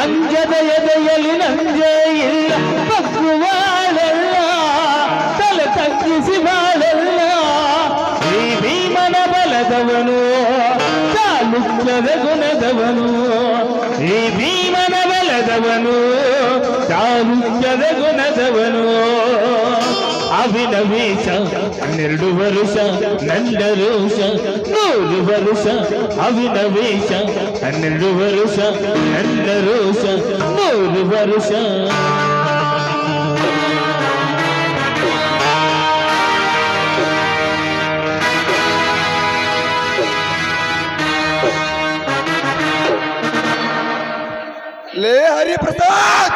ಅಂಜದ ಎದೆಯಲ್ಲಿ ನಂಜೆ ಇಲ್ಲ ಬಗ್ಗುವಾಳಲ್ಲ ಬಲದವನು ಚಾಲುಕ್ಯದ ಗುಣದವನು ಈ ಭೀಮನ ಬಲದವನು ಚಾಲುಕ್ಯದ ಗುಣದವನು ಅಭಿನವೇಶ ಹನ್ನೆರಡು ವರುಷ ನನ್ನ ರೋಷ ನೂರು ವರುಷ ಅಭಿನವೇಶ ಹನ್ನೆರಡು ವರುಷ ನನ್ನ ರೋಷ ನೂರು ವರುಷ ಲೇ ಹರಿಪ್ರಸಾದ್!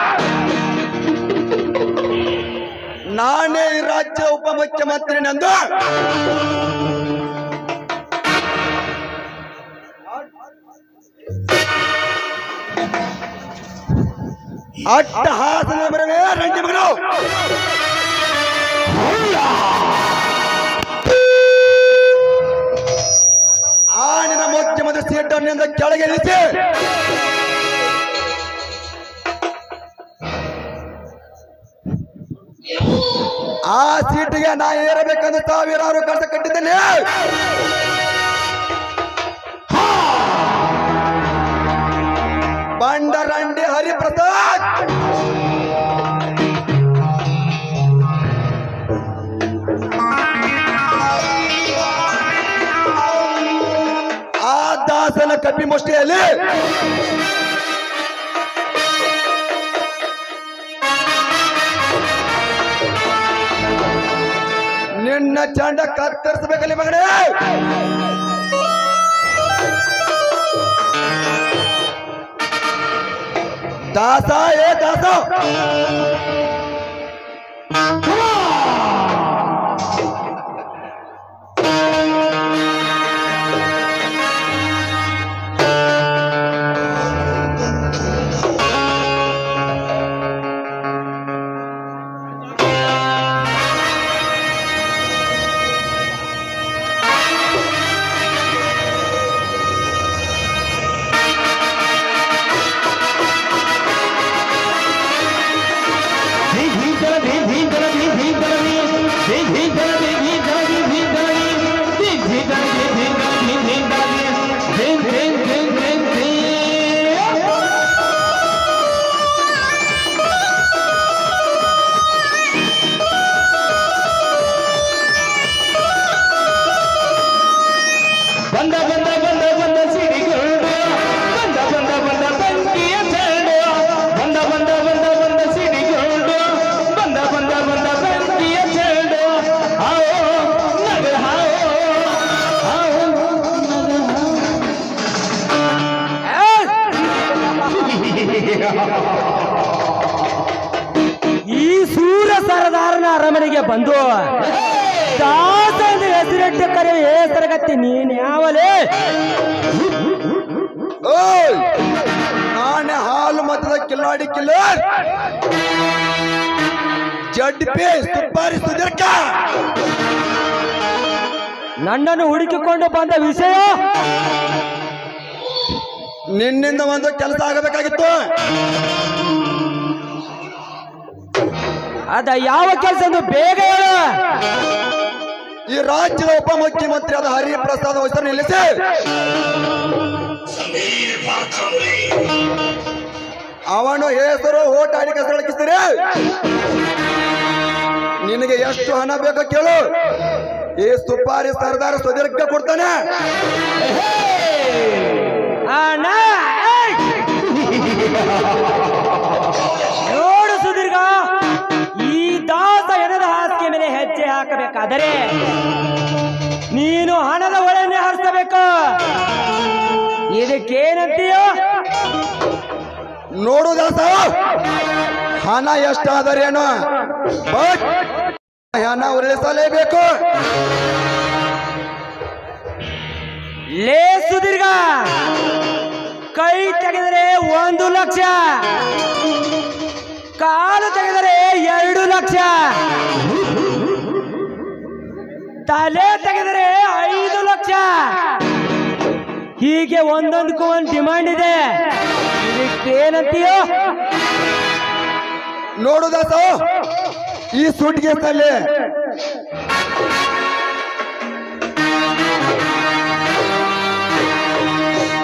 ನಾನೇ ರಾಜ್ಯ ಉಪಮುಖ್ಯಮಂತ್ರಿ ನಂದು! ಅಟ್ಟಹಾಸನ ಬರವೇ ರಂಡಿ ಮಗನು! ಆ ನಿನ್ನ ಮುಖ್ಯಮಂತ್ರಿ ಸೀಟನ್ನಿಂದ ಕೆಳಗೆ ಇಳಿಸಿ ಆ ಸೀಟಿಗೆ ನಾ ಏರಬೇಕಂದ್ರೆ ಸಾವಿರಾರು ಕಷ್ಟ ಕಟ್ಟಿದ್ದೇನೆ. ಬಂಡರಂಡಿ ಹರಿಪ್ರಸಾದ್! ಆ ದಾಸನ ಕಪ್ಪಿ ಮುಷ್ಟಿಯಲ್ಲಿ ನಿನ್ನ ಚಂಡ ಕತ್ತರಿಸಬೇಕಲ್ಲಿ ಮಗನೇ ದಾಸ ಏ ದಾಸ ಬಂದು. ದಾಸ ಹೆಸರಿಟ್ಟ ಹೆಸರಿಟ್ಟು ಏ ಹೆಸರಗತ್ತಿ ನೀನ್ ಯಾವಲೆ? ನಾನೆ ನಾನೇ ಹಾಲು ಮತದ ಕಿಲ್ಲಾಡಿ ಕಿಲ್ಲರ್ ಜಡ್ ಪಿ ಸುಪಾರಿ ಸುದೀರ್ಘ. ನನ್ನನ್ನು ಹುಡುಕಿಕೊಂಡು ಬಂದ ವಿಷಯ? ನಿನ್ನಿಂದ ಒಂದು ಕೆಲಸ ಆಗಬೇಕಾಗಿತ್ತು. ಅದ ಯಾವ ಕೆಲಸ ಎಂದು ಬೇಗ ಹೇಳು. ಈ ರಾಜ್ಯದ ಉಪಮುಖ್ಯಮಂತ್ರಿ ಆದ ಹರಿಪ್ರಸಾದ್ ಹೆಸರು ನಿಲ್ಲಿಸಿ. ಅವನು ಹೆಸರು ಓಟ್ ಆಡಿಕೆ ಹೆಸರು ಹಾಕಿಸ್ತೀರಿ ನಿನಗೆ ಎಷ್ಟು ಹಣ ಬೇಕೋ ಕೇಳು. ಈ ಸುಪಾರಿ ಸರ್ದಾರ ಸುದೀರ್ಘ ಕೊಡ್ತಾನೆ. ಅಣ್ಣ, ಹಾಕಬೇಕಾದರೆ ನೀನು ಹಣದ ಒಳನೆ ಹರಿಸಬೇಕು ಇದಕ್ಕೇನಂತೀಯೋ ನೋಡು ದಾಸ ಹಣ ಎಷ್ಟಾದರೇನು ಬಟ್ ಹಣ ಉರುಳಿಸಲೇಬೇಕು ಲೇ ಸುದೀರ್ಘ ಕೈ ತೆಗೆದರೆ ಒಂದು ಲಕ್ಷ. ಕಾಲು ತೆಗೆದರೆ ಎರಡು ಲಕ್ಷ. ತಲೆ ತೆಗೆದ್ರೆ ಐದು ಲಕ್ಷ. ಹೀಗೆ ಒಂದೊಂದಕ್ಕೂ ಒಂದು ಡಿಮಾಂಡ್ ಇದೆ. ಏನಂತೀಯೋ? ನೋಡು ದಾಸ, ಈ ಸೂಟ್ ತಲೆ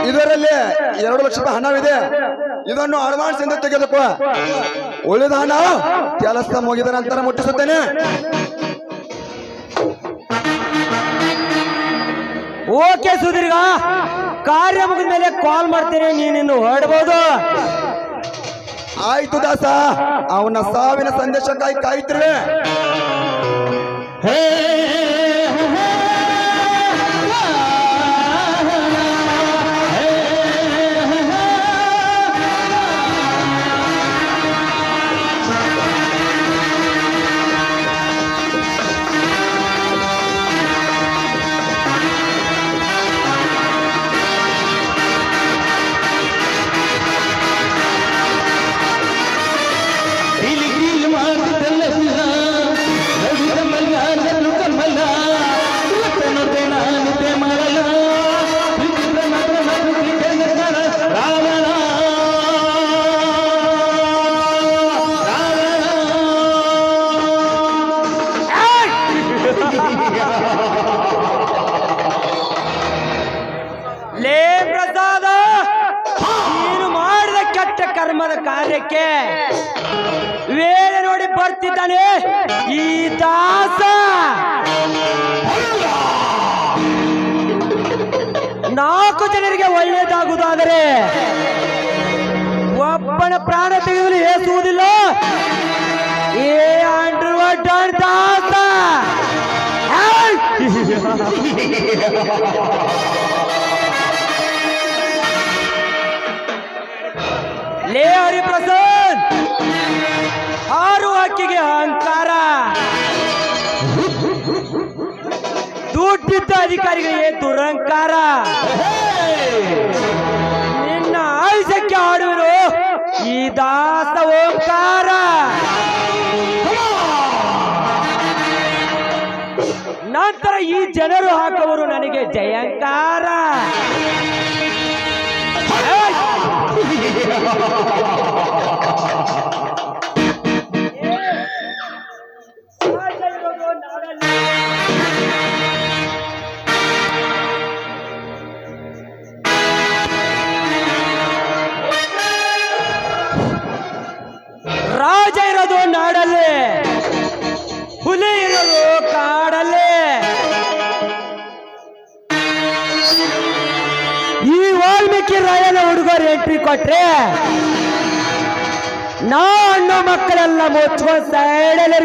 ಇದರಲ್ಲಿ ಎರಡು ಲಕ್ಷ ರೂಪಾಯಿ ಹಣವಿದೆ. ಇದನ್ನು ಅಡ್ವಾನ್ಸ್ ಎಂದು ತೆಗೆದುಕೋ. ಉಳಿದ ಹಣ ಕೆಲಸ ಮುಗಿದ ನಂತರ ಮುಟ್ಟಿಸುತ್ತೇನೆ. ಓಕೆ ಸುದೀರ್ಘ. ಕಾರ್ಯ ಮುಗಿದ ಮೇಲೆ ಕಾಲ್ ಮಾಡ್ತೀನಿ ನೀನಿನ್ನು ಹೊರಡ್ಬೋದು. ಆಯ್ತು ದಾಸ ಅವನ ಸಾವಿನ ಸಂದೇಶಕ್ಕಾಗಿ ಕಾಯ್ತಿರುವೆ ಹೇ ವೇಳೆ ನೋಡಿ ಬರ್ತಿದ್ದಾನೆ ಈ ದಾಸ. ನಾಲ್ಕು ಜನರಿಗೆ ಒಳ್ಳೆಯದಾಗುವುದಾದರೆ ಒಬ್ಬನ ಪ್ರಾಣ ತೆಗೆಯಲು ಏಸುವುದಿಲ್ಲ ಏ ಅಂಡ್ರುವ ಡಾನ್ ದಾಸ! ಲೇ ಹರಿಪ್ರಸಾದ್! ಆರು ಹಕ್ಕಿಗೆ ಅಹಂಕಾರ. ದುಡ್ಡಿದ್ದ ಅಧಿಕಾರಿಗಳಿಗೆ ದುರಂಕಾರ ನಿನ್ನ ಆಯುಷ್ಯಕ್ಕೆ ಆಡುವರು ಈ ದಾಸ ಓಂಕಾರ. ನಂತರ ಈ ಜನರು ಹಾಕುವರು ನನಗೆ ಜಯಂಕಾರ. ಎಂಟ್ರಿ ಕೊಟ್ರೆ ನಾ ಅನ್ನೋ ಮಕ್ಕಳೆಲ್ಲ ಮುಚ್ಕೊಂಡು ಸೈಡಲ್ಲಿ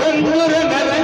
বন্ধুর নগর